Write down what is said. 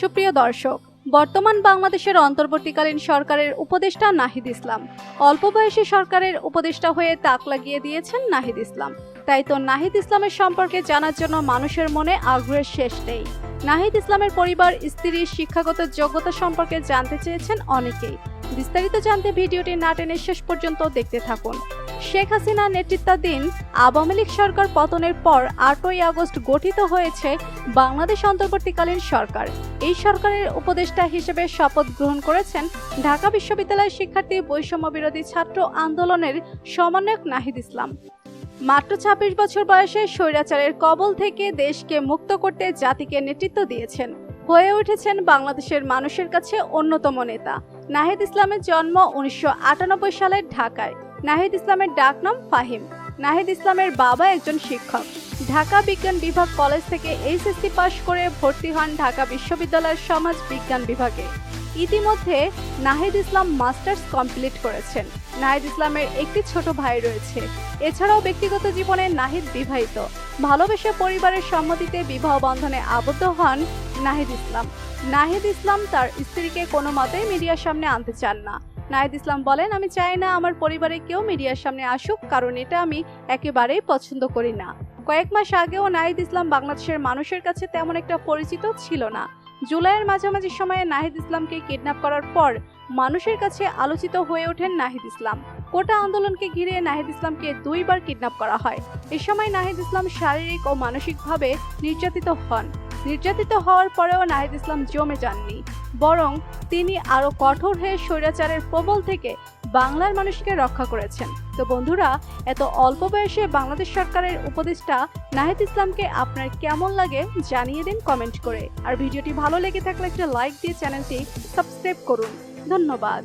সুপ্রিয় দর্শক, বর্তমান বাংলাদেশের অন্তর্বর্তীকালীন সরকারের উপদেষ্টা নাহিদ ইসলাম। অল্প বয়সী সরকারের উপদেষ্টা হয়ে তাক লাগিয়ে দিয়েছেন নাহিদ ইসলাম। তাই তো নাহিদ ইসলামের সম্পর্কে জানার জন্য মানুষের মনে আগ্রহের শেষ নেই। নাহিদ ইসলামের পরিবার স্ত্রীর শিক্ষাগত যোগ্যতা সম্পর্কে জানতে চেয়েছেন অনেকেই। বিস্তারিত জানতে ভিডিওটি না টেনে শেষ পর্যন্ত দেখতে থাকুন। শেখ হাসিনা নেতৃত্বাধীন আওয়ামী লীগ সরকার পতনের পর আটই আগস্ট গঠিত হয়েছে বাংলাদেশ অন্তর্বর্তীকালীন সরকার। এই সরকারের উপদেষ্টা হিসেবে শপথ গ্রহণ করেছেন ঢাকা বিশ্ববিদ্যালয়ের শিক্ষার্থী বৈষম্য বিরোধী ছাত্র আন্দোলনের সমন্বয়ক নাহিদ ইসলাম। মাত্র ছাব্বিশ বছর বয়সে স্বৈরাচারের কবল থেকে দেশকে মুক্ত করতে জাতিকে নেতৃত্ব দিয়েছেন। হয়ে উঠেছেন বাংলাদেশের মানুষের কাছে অন্যতম নেতা। নাহিদ ইসলামের জন্ম উনিশশো আটানব্বই সালের ঢাকায়। নাহিদ ইসলামের ডাকনাম ফাহিম। নাহিদ ইসলামের বাবা একজন শিক্ষক। ঢাকা বিজ্ঞান বিভাগ কলেজ থেকে এইচএসসি পাশ করে ভর্তি হন ঢাকা বিশ্ববিদ্যালয়ের সমাজ বিজ্ঞান বিভাগে। ইতিমধ্যে নাহিদ ইসলাম মাস্টার্স কমপ্লিট করেছেন। নাহিদ ইসলামের একটি ছোট ভাই রয়েছে। এছাড়াও ব্যক্তিগত জীবনে নাহিদ বিবাহিত। ভালোবেসে পরিবারের সম্মতিতে বিবাহ বন্ধনে আবদ্ধ হন নাহিদ ইসলাম। নাহিদ ইসলাম তার স্ত্রীকে কোনো মতেই মিডিয়ার সামনে আনতে চান না। নাহিদ ইসলাম বলেন, আমি চাই না আমার পরিবারে কেউ মিডিয়ার সামনে আসুক, কারণ এটা আমি একেবারেই পছন্দ করি না। কয়েক মাস আগেও নাহিদ ইসলাম বাংলাদেশের মানুষের কাছে তেমন একটা পরিচিত ছিল না। জুলাইয়ের মাঝামাঝি সময়ে নাহিদ ইসলামকে কিডন্যাপ করার পর মানুষের কাছে আলোচিত হয়ে ওঠেন নাহিদ ইসলাম। কোটা আন্দোলনকে ঘিরে নাহিদ ইসলামকে দুইবার কিডন্যাপ করা হয়। এ সময় নাহিদ ইসলাম শারীরিক ও মানসিকভাবে নির্যাতিত হন। নির্যাতিত হওয়ার পরেও নাহিদ ইসলাম জমে যাননি, বরং তিনি আরও কঠোর হয়ে স্বৈরাচারের প্রবল থেকে বাংলার মানুষকে রক্ষা করেছেন। তো বন্ধুরা, এত অল্প বয়সে বাংলাদেশ সরকারের উপদেষ্টা নাহিদ ইসলামকে আপনার কেমন লাগে জানিয়ে দিন কমেন্ট করে। আর ভিডিওটি ভালো লেগে থাকলে একটা লাইক দিয়ে চ্যানেলটি সাবস্ক্রাইব করুন। ধন্যবাদ।